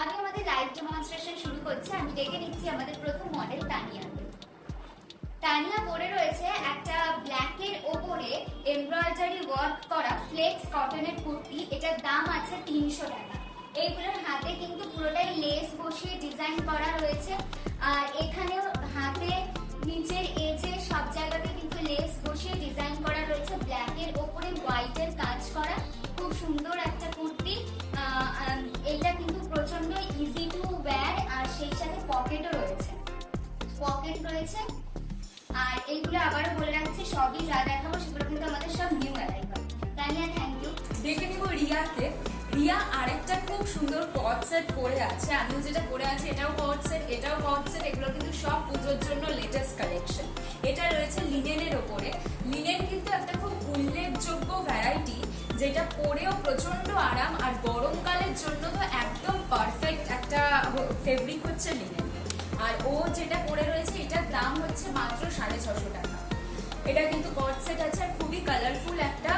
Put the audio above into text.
আমি আমাদের live demonstration শুরু করছি, আমি ডেকে নিচ্ছি আমাদের প্রথম মডেল তানিয়া। তানিয়া পরে রয়েছে একটা ব্ল্যাকের ওপরে এমব্রয়ডারি ওয়ার্ক করা ফ্লেক্স কটনের কুর্তি, এটার দাম আছে তিনশো টাকা। এইগুলোর হাতে কিন্তু পুরোটাই লেস বসিয়ে ডিজাইন করা রয়েছে, আর এখানেও হাতে নিচের সেই সাথে পকেটও রয়েছে। পকেট রয়েছে, আর এইগুলো আবারও বলে রাখছি, সবই যা দেখাবো সেগুলো কিন্তু আমাদের সব নিউ তানিয়া থ্যাংক ইউ দেখে নিব রিয়াকে। রিয়া আরেকটা খুব সুন্দর আছে। আমিও যেটা এটাও এটাও এগুলো কিন্তু সব পুজোর জন্য লেটেস্ট কালেকশন এটা রয়েছে লিনেনের ওপরে। লিনেন কিন্তু একটা খুব উল্লেখযোগ্য ভ্যারাইটি যেটা পরেও প্রচণ্ড আরাম আর গরমকালের জন্য তো একদম ফেব্রিক হচ্ছে লিনেন আর ও যেটা পরে রয়েছে, এটার দাম হচ্ছে মাত্র সাড়ে ছশো টাকা। এটা কিন্তু কট সেট আছে আর খুবই কালারফুল একটা